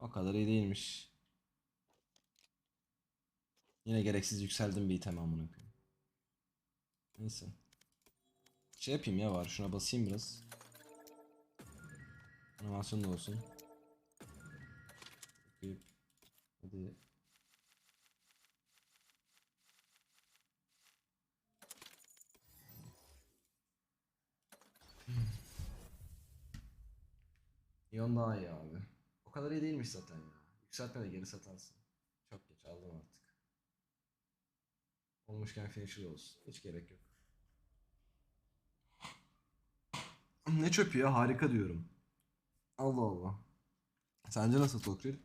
O kadar iyi değilmiş. Yine gereksiz yükseldim bir item amına. Neyse. Şey yapayım ya var şuna basayım biraz. Animasyon da olsun. Bakayım. Hadi. Ion daha iyi abi. O kadar iyi değilmiş zaten ya. Yükseltme de geri satarsın. Çok geç aldım artık. Olmuşken finisher olsun. Hiç gerek yok. Ne çöpü ya harika diyorum. Allah Allah. Sence nasıl Tokril?